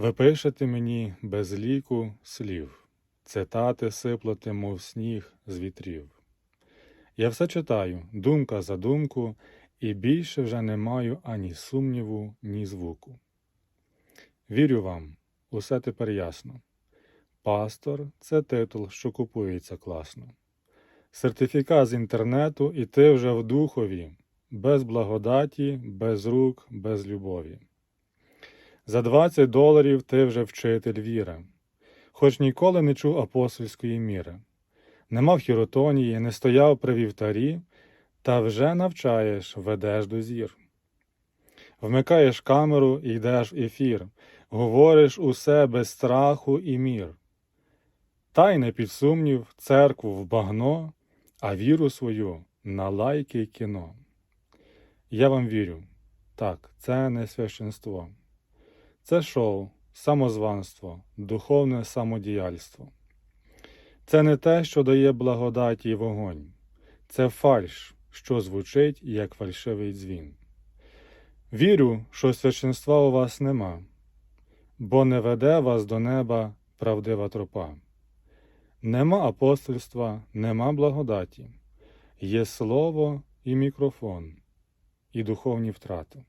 Ви пишете мені без ліку слів, цитати сиплете, мов сніг з вітрів. Я все читаю, думка за думку, і більше вже не маю ані сумніву, ні звуку. Вірю вам, усе тепер ясно. Пастор це титул, що купується класно. Сертифікат з інтернету, і ти вже в духові, без благодаті, без рук, без любові. За 20 доларів ти вже вчитель віри, хоч ніколи не чув апостольської міри, не мав хіротонії, не стояв при вівтарі, та вже навчаєш, ведеш до зір. Вмикаєш камеру і йдеш в ефір, говориш усе без страху і мір. Та й не під сумнів церкву в багно, а віру свою на лайки й кіно. Я вам вірю, так, це не священство. Це шоу, самозванство, духовне самодіяльство. Це не те, що дає благодаті й вогонь, це фальш, що звучить як фальшивий дзвін. Вірю, що священства у вас нема, бо не веде вас до неба правдива тропа. Нема апостольства, нема благодаті, є слово і мікрофон, і духовні втрати.